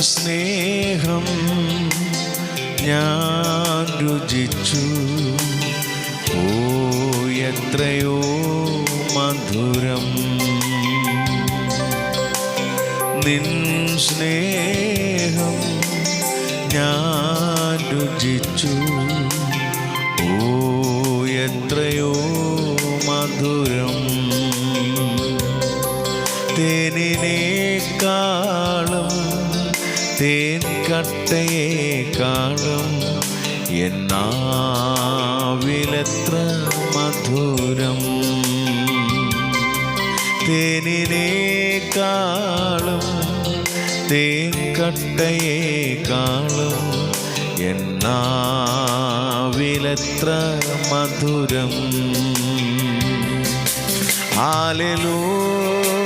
സ്നേഹം ഞാൻ രുചിച്ചു. ഓ എത്രയോ മധുരം. നിൻ സ്നേഹം ഞാൻ രുചിച്ചു. തേൻ കാണും. എന്നാവിലത്ര മധുരം. തേനിനേക്കാളും തേക്കട്ടയെ കാണും. എന്നാവിലത്ര മധുരം. Hallelujah.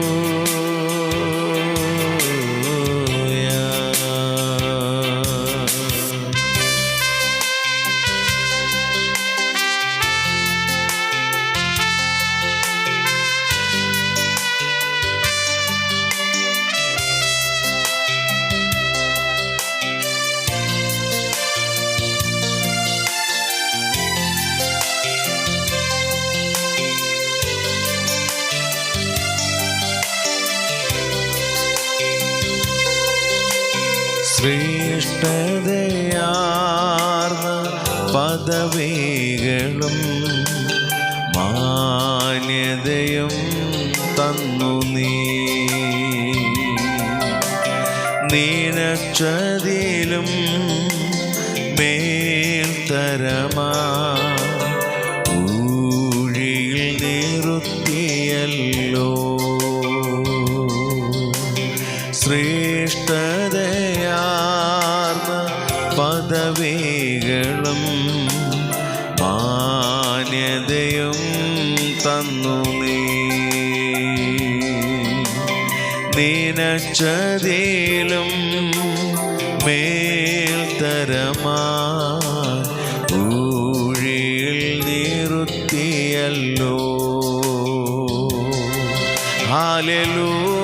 ശ്രേഷ്ഠതയാർന്ന പദവികളും മാന്യതയും തന്നു നീ. നീനച്ചതിലും മേൽത്തരമാ പദവികളും മാന്യതയും തന്നു നീ. മേൽത്തരമാ ഊഴിയിൽ ഹാലലൂയ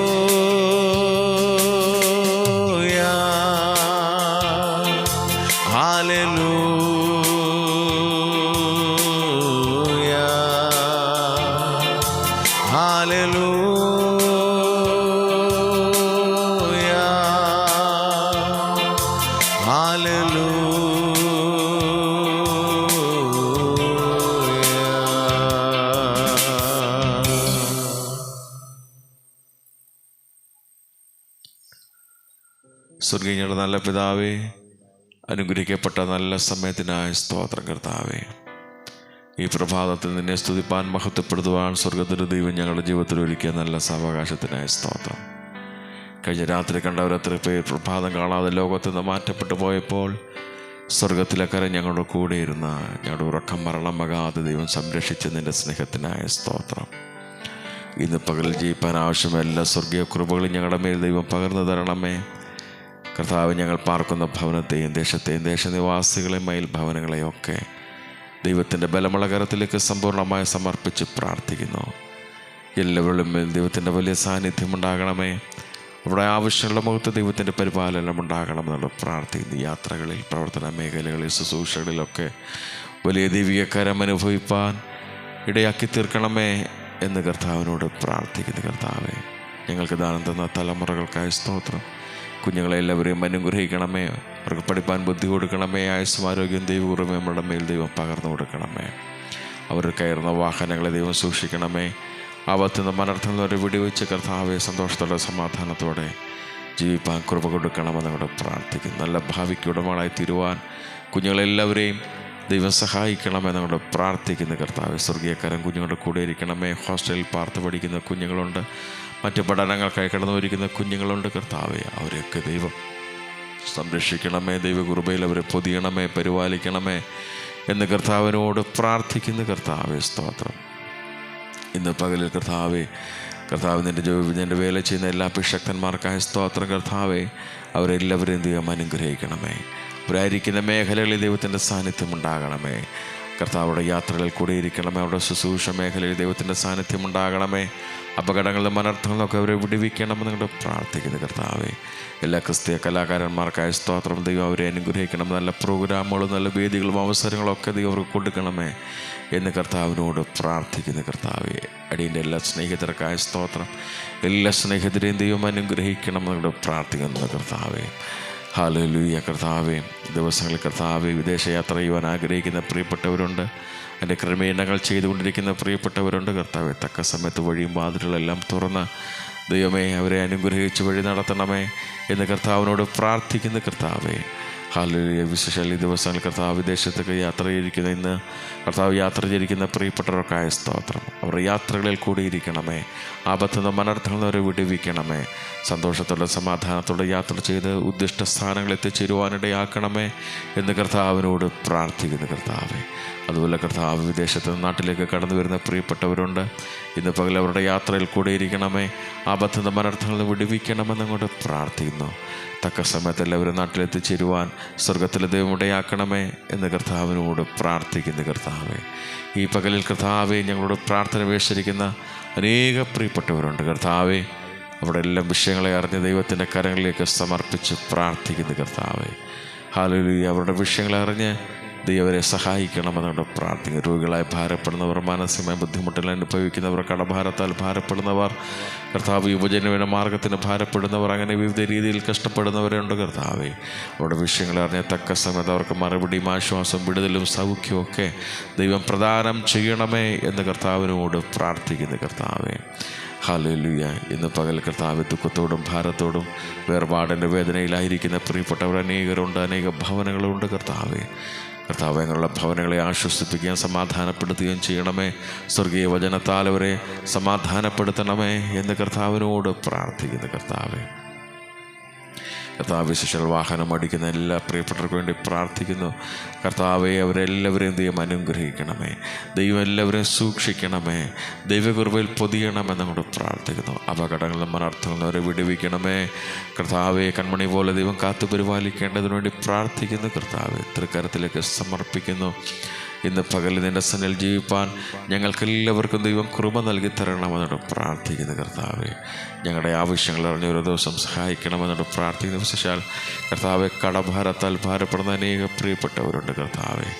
സ്വർഗീയങ്ങളുടെ നല്ല പിതാവേ അനുഗ്രഹിക്കപ്പെട്ട നല്ല സമയത്തിനായ സ്തോത്രം കർത്താവേ. ഈ പ്രഭാതത്തിൽ നിന്നെ സ്തുതിപ്പാൻ മഹത്വപ്പെടുത്തുവാൻ സ്വർഗത്തിന്റെ ദൈവം ഞങ്ങളുടെ ജീവിതത്തിൽ ഒരുക്കിയ നല്ല സാവകാശത്തിനായ സ്തോത്രം. കഴിഞ്ഞ രാത്രി കണ്ടവരത്ര പേർ പ്രഭാതം കാണാതെ ലോകത്തു നിന്ന് മാറ്റപ്പെട്ടു പോയപ്പോൾ സ്വർഗത്തിലക്കര ഞങ്ങളുടെ കൂടെ ഇരുന്ന ഞങ്ങളുടെ ഉറക്കം മരണമകാതെ ദൈവം സംരക്ഷിച്ച നിന്റെ സ്നേഹത്തിനായ സ്തോത്രം. ഇന്ന് പകൽ ജീവിപ്പാൻ ആവശ്യമായ എല്ലാ സ്വർഗീയ കൃപകളും ഞങ്ങളുടെ മേൽ ദൈവം പകർന്നു തരണമേ. കർത്താവ് ഞങ്ങൾ പാർക്കുന്ന ഭവനത്തെയും ദേശത്തെയും ദേശനിവാസികളെയും മയിൽ ഭവനങ്ങളെയും ഒക്കെ ദൈവത്തിന്റെ ബലമുള്ള കരത്തിലേക്ക് സമ്പൂർണമായി സമർപ്പിച്ച് പ്രാർത്ഥിക്കുന്നു. എല്ലാവരും ദൈവത്തിന്റെ വലിയ സാന്നിധ്യം ഉണ്ടാകണമേ. അവിടെ ആവശ്യമുള്ള മുഖത്ത് ദൈവത്തിന്റെ പരിപാലനം ഉണ്ടാകണമെന്നുള്ള പ്രാർത്ഥിക്കുന്നു. യാത്രകളിൽ പ്രവർത്തന മേഖലകളിൽ ശുശ്രൂഷകളിലൊക്കെ വലിയ ദൈവികക്കരം അനുഭവിപ്പാൻ ഇടയാക്കി തീർക്കണമേ എന്ന് കർത്താവിനോട് പ്രാർത്ഥിക്കുന്നു. കർത്താവെ ഞങ്ങൾക്ക് ദാനം തന്ന തലമുറകൾക്കായ സ്തോത്രം. കുഞ്ഞുങ്ങളെ എല്ലാവരെയും അനുഗ്രഹിക്കണമേ. അവർക്ക് പഠിപ്പാൻ ബുദ്ധി കൊടുക്കണമേ. ആയുസ്സും ആരോഗ്യം ദൈവപൂർവം നമ്മുടെ മേൽ ദൈവം പകർന്നു കൊടുക്കണമേ. അവർ കയറുന്ന വാഹനങ്ങളെ ദൈവം സൂക്ഷിക്കണമേ. ആപത്തുനിന്ന് മനർത്ഥം വെടിവെച്ച് കർത്താവെ സന്തോഷത്തോടെ സമാധാനത്തോടെ ജീവിപ്പാൻ കൃപ കൊടുക്കണമെന്ന് അവിടെ പ്രാർത്ഥിക്കുന്നു. നല്ല ഭാവിക്ക് ഉടമകളായി തീരുവാൻ കുഞ്ഞുങ്ങളെല്ലാവരെയും ദൈവം സഹായിക്കണമെന്ന് അവിടെ പ്രാർത്ഥിക്കുന്ന കർത്താവ്. സ്വർഗീയക്കാരൻ കുഞ്ഞുങ്ങളുടെ കൂടെ ഇരിക്കണമേ. ഹോസ്റ്റലിൽ പാർത്ത് പഠിക്കുന്ന കുഞ്ഞുങ്ങളുണ്ട്. മറ്റ് പഠനങ്ങൾക്കായി കടന്നുവരിക്കുന്ന കുഞ്ഞുങ്ങളുണ്ട് കർത്താവെ അവരെയൊക്കെ ദൈവം സംരക്ഷിക്കണമേ ദൈവകൃപയിൽ അവരെ പൊതിയണമേ പരിപാലിക്കണമേ എന്ന് കർത്താവിനോട് പ്രാർത്ഥിക്കുന്ന കർത്താവെ സ്തോത്രം. ഇന്ന് പകലിൽ കർത്താവേ കർത്താവ് നിന്റെ നിന്റെ വേല ചെയ്യുന്ന എല്ലാ അഭിഷക്തന്മാർക്കായ സ്തോത്രം കർത്താവെ അവരെല്ലാവരെയും ദൈവം അനുഗ്രഹിക്കണമേ. അവരായിരിക്കുന്ന മേഖലകളിൽ ദൈവത്തിന്റെ സാന്നിധ്യം ഉണ്ടാകണമേ. കർത്താവുടെ യാത്രകളിൽ കൂടിയിരിക്കണമേ. അവരുടെ ശുശ്രൂഷ മേഖലയിൽ ദൈവത്തിന്റെ സാന്നിധ്യം ഉണ്ടാകണമേ. അപകടങ്ങളിലും അനർത്ഥങ്ങളിലൊക്കെ അവരെ വിടുവിക്കണമെന്ന് ഞങ്ങൾ പ്രാർത്ഥിക്കുന്നു കർത്താവേ. എല്ലാ ക്രിസ്തീയ കലാകാരന്മാർക്കായ സ്തോത്രം. ദൈവം അവരെ അനുഗ്രഹിക്കണം നല്ല പ്രോഗ്രാമുകളും നല്ല വേദികളും അവസരങ്ങളും ഒക്കെ ദൈവം അവർക്ക് കൊടുക്കണമേ എന്ന് കർത്താവിനോട് പ്രാർത്ഥിക്കുന്നു കർത്താവേ. അടിയന്റെ എല്ലാ സ്നേഹിതർക്കായ സ്തോത്രം. എല്ലാ സ്നേഹിതരെയും ദൈവം അനുഗ്രഹിക്കണമെന്ന് നിങ്ങളുടെ പ്രാർത്ഥിക്കുന്നു കർത്താവെ. ഹാലലൂയ കർത്താവെ ദിവസങ്ങളിൽ കർത്താവെ വിദേശയാത്ര ചെയ്യുവാൻ ആഗ്രഹിക്കുന്ന പ്രിയപ്പെട്ടവരുണ്ട്. എന്റെ ക്രമീകരണങ്ങൾ ചെയ്തുകൊണ്ടിരിക്കുന്ന പ്രിയപ്പെട്ടവരുണ്ട്. കർത്താവെ തക്ക സമയത്ത് വഴിയും വാതിലുകളെല്ലാം തുറന്ന് ദൈവമേ അവരെ അനുഗ്രഹിച്ച് വഴി നടത്തണമേ എന്ന് കർത്താവിനോട് പ്രാർത്ഥിക്കുന്ന. കർത്താവെ ഹാലലിയ. വിശേഷാൽ ഈ ദിവസങ്ങൾ കർത്താവ് വിദേശത്തേക്ക് യാത്ര ചെയ്തിരിക്കുന്ന ഇന്ന് കർത്താവ് യാത്ര ചെയ്തിരിക്കുന്ന പ്രിയപ്പെട്ടവർക്കായ സ്തോത്രം. അവർ യാത്രകളിൽ കൂടി ഇരിക്കണമേ ആപത്തുന്ന മനർത്ഥങ്ങളിൽ അവരെ വിടുവിക്കണമേ. സന്തോഷത്തോടെ സമാധാനത്തോടെ യാത്ര ചെയ്ത് ഉദ്ദിഷ്ട സ്ഥാനങ്ങൾ എത്തിച്ചേരുവാനിടയാക്കണമേ എന്ന് കർത്താവിനോട് പ്രാർത്ഥിക്കുന്നു കർത്താവെ. അതുപോലെ കർത്താവ് വിദേശത്ത് നാട്ടിലേക്ക് കടന്നു വരുന്ന പ്രിയപ്പെട്ടവരുണ്ട്. ഇന്ന് പകൽ അവരുടെ യാത്രയിൽ കൂടെ ഇരിക്കണമേ ആപത്തുന്ന മനർത്ഥങ്ങൾ വിടുവിക്കണമെന്ന് അങ്ങോട്ട് പ്രാർത്ഥിക്കുന്നു. തക്ക സമയത്ത് എല്ലാവരും നാട്ടിലെത്തിച്ചേരുവാൻ സ്വർഗത്തിലെ ദൈവം ഇടയാക്കണമേ എന്ന് കർത്താവിനോട് പ്രാർത്ഥിക്കുന്നു കർത്താവെ. ഈ പകലിൽ കർത്താവെ ഞങ്ങളോട് പ്രാർത്ഥന വേഷിരിക്കുന്ന അനേക പ്രിയപ്പെട്ടവരുണ്ട്. കർത്താവെ അവിടെ എല്ലാം വിഷയങ്ങളെ അറിഞ്ഞ് ദൈവത്തിന്റെ കരങ്ങളിലേക്ക് സമർപ്പിച്ച് പ്രാർത്ഥിക്കുന്നു കർത്താവെ. ഹാലി അവരുടെ വിഷയങ്ങളെ അറിഞ്ഞ് ദൈവരെ സഹായിക്കണമെന്നുണ്ട് പ്രാർത്ഥിക്കുന്നു. രോഗികളായി ഭാരപ്പെടുന്നവർ മാനസികമായ ബുദ്ധിമുട്ടുകൾ അനുഭവിക്കുന്നവർ കടഭാരത്താൽ ഭാരപ്പെടുന്നവർ കർത്താവ് യുവജനവിന മാർഗത്തിന് ഭാരപ്പെടുന്നവർ അങ്ങനെ വിവിധ രീതിയിൽ കഷ്ടപ്പെടുന്നവരുണ്ട് കർത്താവെ. അവരുടെ വിഷയങ്ങൾ അറിഞ്ഞ തക്ക സമയത്ത് അവർക്ക് മറുപടിയും ആശ്വാസം വിടുതലും സൗഖ്യവും ഒക്കെ ദൈവം പ്രദാനം ചെയ്യണമേ എന്ന് കർത്താവിനോട് പ്രാർത്ഥിക്കുന്നു കർത്താവെ. ഹാലലുയ. ഇന്ന് പകൽ കർത്താവ് ദുഃഖത്തോടും ഭാരത്തോടും വേർപാടിന്റെ വേദനയിലായിരിക്കുന്ന പ്രിയപ്പെട്ടവർ അനേകരുണ്ട് അനേക ഭവനങ്ങളുണ്ട് കർത്താവെ. കർത്താവ് ഞങ്ങളുടെ ഭവനങ്ങളെ ആശ്വസിപ്പിക്കുകയും സമാധാനപ്പെടുത്തുകയും ചെയ്യണമേ. സ്വർഗീയ വചനത്താൽ അവരെ സമാധാനപ്പെടുത്തണമേ എന്ന് കർത്താവിനോട് പ്രാർത്ഥിക്കുന്നു കർത്താവെ. കർത്താവ് വിശേഷ വാഹനം അടിക്കുന്ന എല്ലാ പ്രിയപ്പെട്ടവർക്കും വേണ്ടി പ്രാർത്ഥിക്കുന്നു. കർത്താവെ അവരെല്ലാവരെയും ദൈവം അനുഗ്രഹിക്കണമേ. ദൈവം എല്ലാവരെയും സൂക്ഷിക്കണമേ. ദൈവകൃപയിൽ പൊതിയണമെന്ന് കൊണ്ട് പ്രാർത്ഥിക്കുന്നു. അപകടങ്ങളും അനർത്ഥങ്ങളും അവരെ വിടുവിക്കണമേ. കർത്താവെ കൺമണി പോലെ ദൈവം കാത്തു പരിപാലിക്കേണ്ടതിനു വേണ്ടി പ്രാർത്ഥിക്കുന്നു. കർത്താവെ തൃക്കരത്തിലേക്ക് സമർപ്പിക്കുന്നു. ഇന്ന് പകൽ നിന്റെ സന്നിൽ ജീവിപ്പാൻ ഞങ്ങൾക്ക് എല്ലാവർക്കും ദൈവം കൃപ നൽകി തരണമെന്നോട് പ്രാർത്ഥിക്കുന്നു കർത്താവെ. ഞങ്ങളുടെ ആവശ്യങ്ങൾ അറിഞ്ഞ ഓരോ ദിവസം സഹായിക്കണമെന്നോട് പ്രാർത്ഥിക്കുന്ന. വിശേഷാൽ കർത്താവെ കടഭാരത്താൽ ഭാരപ്പെടുന്ന അനേകം പ്രിയപ്പെട്ടവരുണ്ട് കർത്താവെ.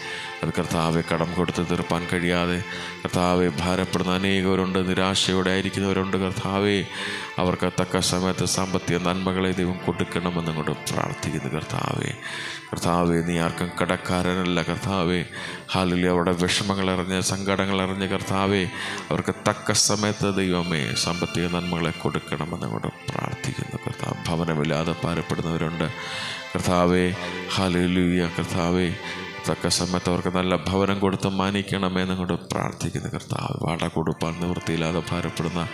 അത് കർത്താവെ കടം കൊടുത്ത് തീർപ്പാൻ കഴിയാതെ. കർത്താവെ ഭാരപ്പെടുന്ന അനേകരുണ്ട് നിരാശയോടെ ആയിരിക്കുന്നവരുണ്ട്. കർത്താവെ അവർക്ക് തക്ക സമയത്ത് സാമ്പത്തിക നന്മകളെ ദൈവം കൊടുക്കണമെന്നും കൊണ്ട് പ്രാർത്ഥിക്കുന്നു കർത്താവെ. കർത്താവെ നീ ആർക്കും കടക്കാരനല്ല. കർത്താവെ ഹാലിൽ അവിടെ വിഷമങ്ങൾ അറിഞ്ഞ് സങ്കടങ്ങൾ അറിഞ്ഞ് കർത്താവെ അവർക്ക് തക്ക സമയത്ത് ദൈവമേ സാമ്പത്തിക നന്മകളെ കൊടുക്കണമെന്നും കൊണ്ട് പ്രാർത്ഥിക്കുന്നു കർത്താവ്. ഭവനമില്ലാതെ ഭാരപ്പെടുന്നവരുണ്ട്. കർത്താവെ ഹാലിലുയ കർത്താവെ തക്ക സമയത്ത് അവർക്ക് നല്ല ഭവനം കൊടുത്ത് മാനിക്കണമേ എന്നങ്ങോട്ട് പ്രാർത്ഥിക്കുന്നു. കർത്താവ് വാട കൊടുപ്പാൻ നിവൃത്തിയില്ലാതെ ഭാരപ്പെടുന്ന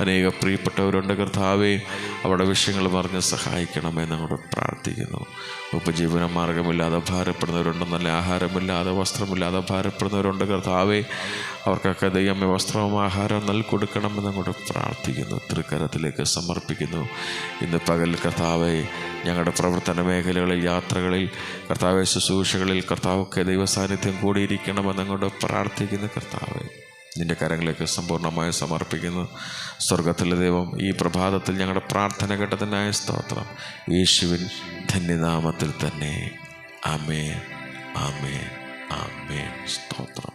അനേക പ്രിയപ്പെട്ടവരുണ്ട്. കർത്താവേ അവിടെ വിഷയങ്ങൾ പറഞ്ഞ് സഹായിക്കണമേ എന്നങ്ങോട്ട് പ്രാർത്ഥിക്കുന്നു. ഉപജീവന മാർഗമില്ലാതെ ഭാരപ്പെടുന്നവരുണ്ട് നല്ല ആഹാരമില്ലാതെ വസ്ത്രമില്ലാതെ ഭാരപ്പെടുന്നവരുണ്ട്. കർത്താവേ അവർക്കൊക്കെ ദൈവമേ വസ്ത്രവും ആഹാരവും നൽകി കൂടെ പ്രാർത്ഥിക്കുന്നു തൃക്കരത്തിലേക്ക് സമർപ്പിക്കുന്നു. ഇന്ന് പകൽ കർത്താവെ ഞങ്ങളുടെ പ്രവർത്തന മേഖലകളിൽ യാത്രകളിൽ കർത്താവെ ശുശ്രൂഷകളിൽ കർത്താവൊക്കെ ദൈവസാന്നിധ്യം കൂടിയിരിക്കണമെന്ന് കൂടെ പ്രാർത്ഥിക്കുന്നു കർത്താവെ. നിന്റെ കരങ്ങളിലേക്ക് സമ്പൂർണമായി സമർപ്പിക്കുന്നു. സ്വർഗത്തിലെ ദൈവം ഈ പ്രഭാതത്തിൽ ഞങ്ങളുടെ പ്രാർത്ഥന ഘട്ടത്തിനായ സ്തോത്രം. യേശുവിൻ ധന്യനാമത്തിൽ തന്നെ. ആമേ ആമേ ആമേ സ്തോത്രം.